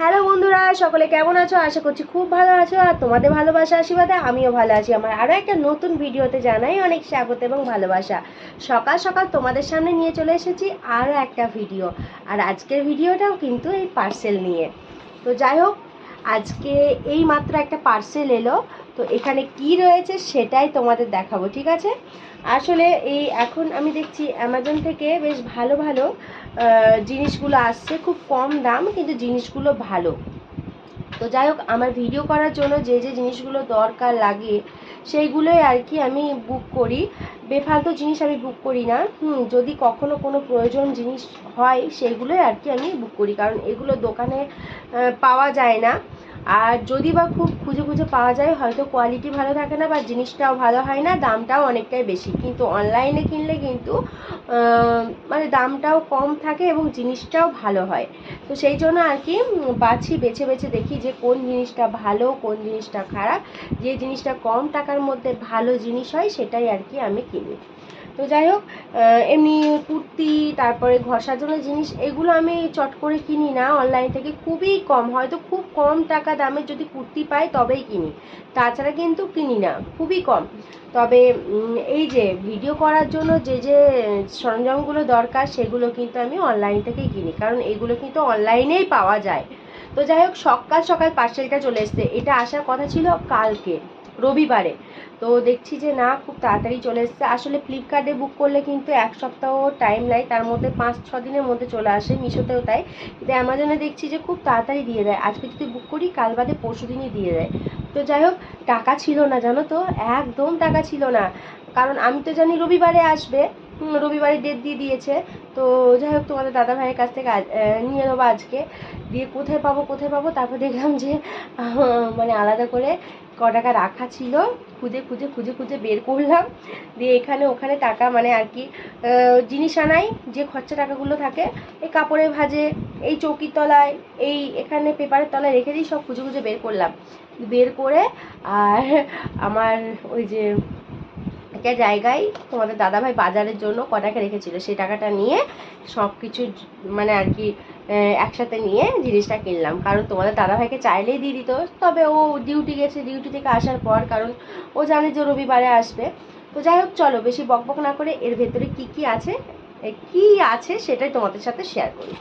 Hello বন্ধুরা, সকলে কেমন আছো? আশা করছি খুব ভালো আছো আর তোমাদের ভালোবাসা আশীর্বাদে আমিও ভালো আছি। আমার আরও একটা নতুন ভিডিওতে জানাই অনেক স্বাগত এবং ভালোবাসা। সকাল সকাল তোমাদের সামনে নিয়ে চলে এসেছি আরও একটা ভিডিও। আর আজকের ভিডিওটাও কিন্তু এই পার্সেল নিয়ে। তো যাই হোক, আজকে এই মাত্র একটা পার্সেল এলো। তো এখানে কি রয়েছে সেটাই তোমাদের দেখাবো, ঠিক আছে? আসলে এই এখন আমি দেখছি অ্যামাজন থেকে বেশ ভালো ভালো জিনিসগুলো আসছে খুব কম দাম, কিন্তু জিনিসগুলো ভালো। তো যাই হোক, আমার ভিডিও করার জন্য যে যে জিনিসগুলো দরকার লাগে, সেইগুলোই আর কি আমি বুক করি। বেফালতু জিনিস আমি বুক করি না। হুম, যদি কখনো কোনো প্রয়োজন জিনিস হয়, সেইগুলোই আর কি আমি বুক করি। কারণ এগুলো দোকানে পাওয়া যায় না। আর যদি বা খুব খুঁজে খুঁজে পাওয়া যায়, হয়তো কোয়ালিটি ভালো থাকে না বা জিনিসটাও ভালো হয় না, দামটাও অনেকটাই বেশি। কিন্তু অনলাইনে কিনলে কিন্তু মানে দামটাও কম থাকে এবং জিনিসটাও ভালো হয়। তো সেই জন্য আর কি বাছি বেছে বেছে দেখি যে কোন জিনিসটা ভালো, কোন জিনিসটা খারাপ। যে জিনিসটা কম টাকার মধ্যে ভালো জিনিস হয়, সেটাই আর কি আমি কিনি। তো যাই হোক এমনি কুর্তি, তারপরে ঘর সাজানোর জিনিস, এগুলো আমি চট করে কিনি না অনলাইন থেকে খুবই কম। হয়তো খুব কম টাকা দামের যদি কুর্তি পাই তবেই কিনি। তাছাড়া কিন্তু কিনি না, খুবই কম। তবে এই যে ভিডিও করার জন্য যে যে সরঞ্জামগুলো দরকার, সেগুলো কিন্তু আমি অনলাইন থেকেই কিনি। কারণ এগুলো কিন্তু অনলাইনেই পাওয়া যায়। তো যাই হোক, সকাল সকাল পার্সেলটা চলে এসছে। এটা আসার কথা ছিল কালকে। রবিবারে। তো দেখছি যে না, খুব তাড়াতাড়ি চলে এসছে। আসলে ফ্লিপকার্টে বুক করলে কিন্তু এক সপ্তাহ টাইম নেয়, তার মধ্যে পাঁচ, ছ দিনের মধ্যে চলে আসে, মিশোতেও তাই। কিন্তু অ্যামাজনে দেখছি যে খুব তাড়াতাড়ি দিয়ে দেয়। আজকে যদি বুক করি, কাল বাদে পরশু দিনই দিয়ে দেয়। তো যাই হোক, টাকা ছিল না, জানো তো? একদম টাকা ছিল না। কারণ আমি তো জানি রবিবারে আসবে। হুম, রবিবারে ডেট দিয়ে দিয়েছে। তো যাই হোক তোমাদের দাদা ভাইয়ের কাছ থেকে নিয়ে নেব আজকে। দিয়ে কোথায় পাবো কোথায় পাবো? তারপর দেখলাম যে মানে আলাদা করে ক টাকা রাখা ছিল। খুঁজে খুঁজে খুঁজে খুঁজে বের করলাম। দিয়ে এখানে ওখানে টাকা মানে আর কি জিনিস আনাই যে খরচা টাকাগুলো থাকে এই কাপড়ের ভাজে এই চৌকির তলায় এই এখানে পেপারের তলায় রেখে দিই সব খুঁজে খুঁজে বের করলাম। বের করে আর আমার ওই যে একটা জায়গায় তোমাদের দাদাভাই বাজারের জন্য ক টাকা রেখেছিল সেই টাকাটা নিয়ে সব কিছু মানে আর কি একসাথে নিয়ে জিনিসটা কিনলাম। কারণ তোমাদের দাদাভাইকে চাইলেই দিয়ে দিত, তবে ও ডিউটি গেছে ডিউটি থেকে আসার পর, কারণ ও জানে যে রবিবারে আসবে। তো যাই হোক, চলো বেশি বকবক না করে এর ভেতরে কি কি আছে কি আছে সেটাই তোমাদের সাথে শেয়ার করি।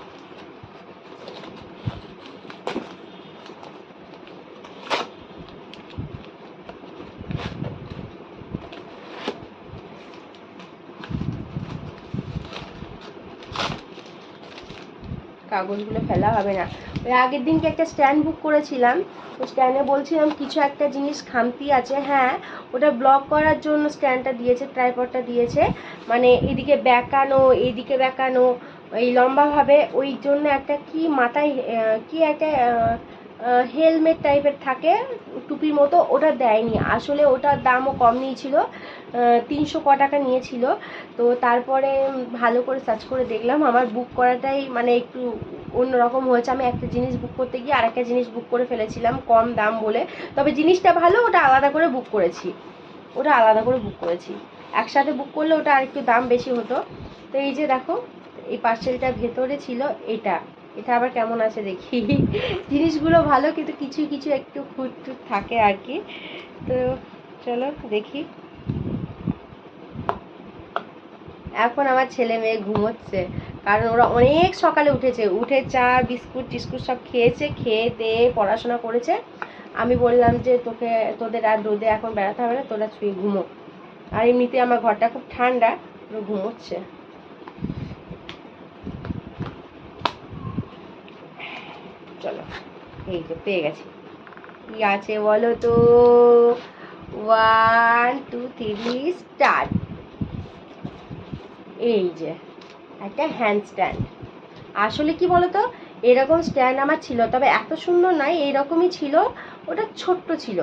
কাগজগুলো ফেলা হবে না। ওই আগের দিনকে একটা স্ট্যান্ড বুক করেছিলাম। ওই স্ট্যান্ডে বলছিলাম, কিছু একটা জিনিস খামতি আছে। হ্যাঁ ওটা ব্লক করার জন্য স্ট্যান্ডটা দিয়েছে, ট্রাইপডটা দিয়েছে। মানে এদিকে বেঁকানো এদিকে বেঁকানো, এই লম্বাভাবে। ওই জন্য একটা কি মাথায় কি একটা হেলমেট টাইপের থাকে, টুপির মতো, ওটা দেয়নি। আসলে ওটার দামও কম নিয়েছিল তিনশো ক টাকা নিয়েছিল। তো তারপরে ভালো করে সার্চ করে দেখলাম, আমার বুক করাটাই মানে একটু অন্যরকম হয়েছে। আমি একটা জিনিস বুক করতে গিয়ে আরেকটা জিনিস বুক করে ফেলেছিলাম, কম দাম বলে। তবে জিনিসটা ভালো, ওটা আলাদা করে বুক করেছি। ওটা আলাদা করে বুক করেছি। একসাথে বুক করলে ওটা আরেকটু দাম বেশি হতো। তো এই যে দেখো, এই পার্সেলটার ভেতরে ছিল, এটা। এটা আবার কেমন আছে দেখি। জিনিসগুলো ভালো কিন্তু কিছু কিছু একটু খুঁত থাকে আর কি। তো চলো দেখি। এখন আমার ছেলে মেয়ে ঘুমোচ্ছে। কারণ ওরা অনেক সকালে উঠেছে। উঠে চা, বিস্কুট, টিস্কুট সব খেয়েছে খেয়ে দিয়ে পড়াশোনা করেছে। আমি বললাম যে তোকে, তোদের আর রোদে এখন বেড়াতে হবে না, তোরা শুয়ে ঘুমো। আর এমনিতে আমার ঘরটা খুব ঠান্ডা ঘুমোচ্ছে। চলো, এই যে পেয়ে গেছি। কি আছে বলো তো? ওয়ান টু থ্রি স্টার্ট এই যে, একটা হ্যান্ড স্ট্যান্ড আসলে কি বলতো? এরকম স্ট্যান্ড আমার ছিল, তবে এত সুন্দর নয় এইরকমই ছিল, ওটা ছোট্ট ছিল।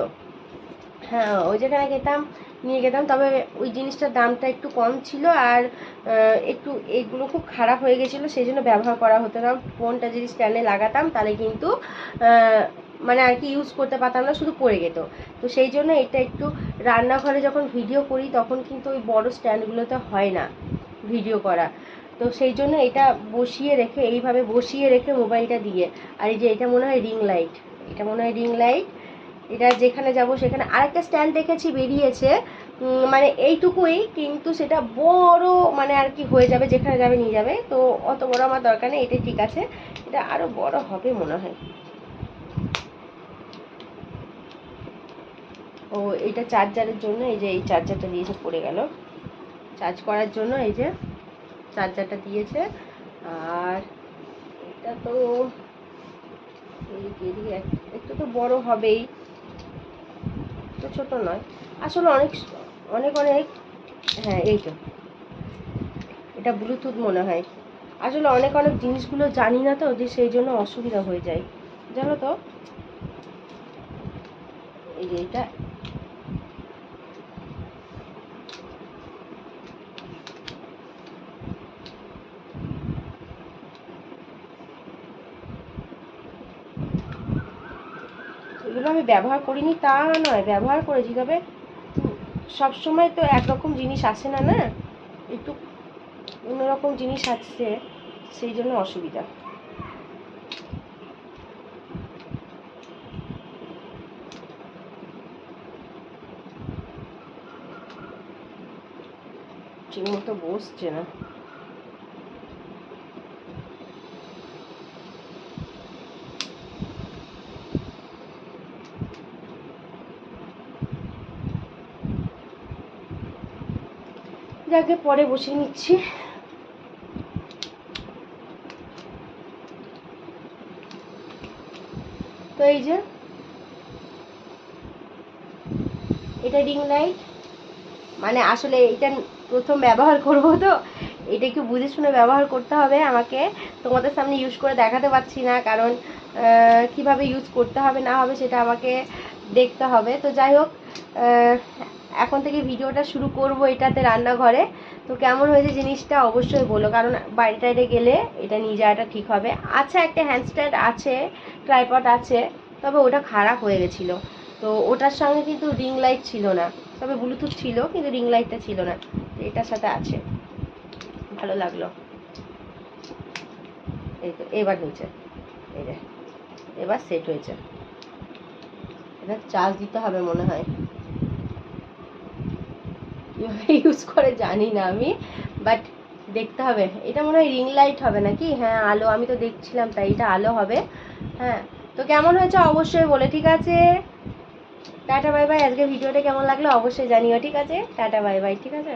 হ্যাঁ ওই যেখানে গেতাম নিয়ে গেতাম। তবে ওই জিনিসটার দামটা একটু কম ছিল আর একটু এগুলো খুব খারাপ হয়ে গেছিল সেই জন্য ব্যবহার করা হতো না। ফোনটা যদি স্ট্যান্ডে লাগাতাম, তাহলে কিন্তু মানে আর কি ইউজ করতে পারতাম না, শুধু পড়ে যেত। তো সেই জন্য এটা একটু রান্নাঘরে যখন ভিডিও করি, তখন কিন্তু ওই বড় স্ট্যান্ডগুলোতে হয় না ভিডিও করা। তো সেই জন্য এটা বসিয়ে রেখে, এইভাবে বসিয়ে রেখে মোবাইলটা দিয়ে, আর এই যে এটা মনে হয় রিং লাইট এটা মনে হয় রিং লাইট এটা যেখানে যাব সেখানে আরেকটা স্ট্যান্ড দেখেছি বেরিয়েছে। মানে এইটুকুই, কিন্তু সেটা বড় মানে আর কি হয়ে যাবে, যেখানে যাবে নিয়ে যাবে। তো অত বড় আমার দরকার নেই, এটাই ঠিক আছে। এটা আরও বড় হবে মনে হয়। ও, এটা চার্জারের জন্য এই যে এই চার্জারটা দিয়েছে, পড়ে গেল। চার্জ করার জন্য এই যে চার্জারটা দিয়েছে। আর এটা তো এই একটু তো বড় হবেই। ছোট নয়। আসলে অনেক অনেক অনেক হ্যাঁ এই তো। এটা ব্লুটুথ মনে হয়। আসলে অনেক অনেক জিনিসগুলো জানি না তো, যে সেই জন্য অসুবিধা হয়ে যায়। জানো তো? এই যে এটা। এগুলো আমি ব্যবহার করিনি তা নয়, ব্যবহার করেছি। তবে সব সময় তো একরকম জিনিস আসে না না? একটু অন্যরকম জিনিস আসছে সেই জন্য অসুবিধা। ঠিক মতো বসছে না। যাকে পরে বসিয়ে নিচ্ছি। তো এই যে, এটা রিং লাইট। মানে আসলে এটা প্রথম ব্যবহার করব তো, এটা একটু বুঝে শুনে ব্যবহার করতে হবে আমাকে। তোমাদের সামনে ইউজ করে দেখাতে পারছি না, কারণ কীভাবে ইউজ করতে হবে না হবে সেটা আমাকে দেখতে হবে। তো যাই হোক এখন থেকে ভিডিওটা শুরু করব এটাতে রান্নাঘরে। তো কেমন হয়েছে জিনিসটা অবশ্যই বলো, কারণ বাইরে টাইরে গেলে এটা নিয়ে যাওয়াটা ঠিক হবে। আচ্ছা একটা হ্যান্ডস্ট্যান্ড আছে ট্রাইপড আছে, তবে ওটা খারাপ হয়ে গেছিল। তো ওটার সঙ্গে কিন্তু রিং লাইট ছিল না। তবে ব্লুটুথ ছিল, কিন্তু রিং লাইটটা ছিল না। এটার সাথে আছে। ভালো লাগল। এই তো, এবার হয়েছে এই যে, এবার সেট হয়েছে। এটা চার্জ দিতে হবে মনে হয়। কীভাবে ইউজ করে জানি না আমি বাট দেখতে হবে। এটা মনে হয় রিং লাইট হবে নাকি? হ্যাঁ আলো, আমি তো দেখছিলাম তাই এটা আলো হবে। হ্যাঁ তো কেমন হয়েছে অবশ্যই বলে, ঠিক আছে? টাটা বাই বাই আজকে ভিডিওটা কেমন লাগল অবশ্যই জানিও, ঠিক আছে? টাটা বাই বাই ঠিক আছে?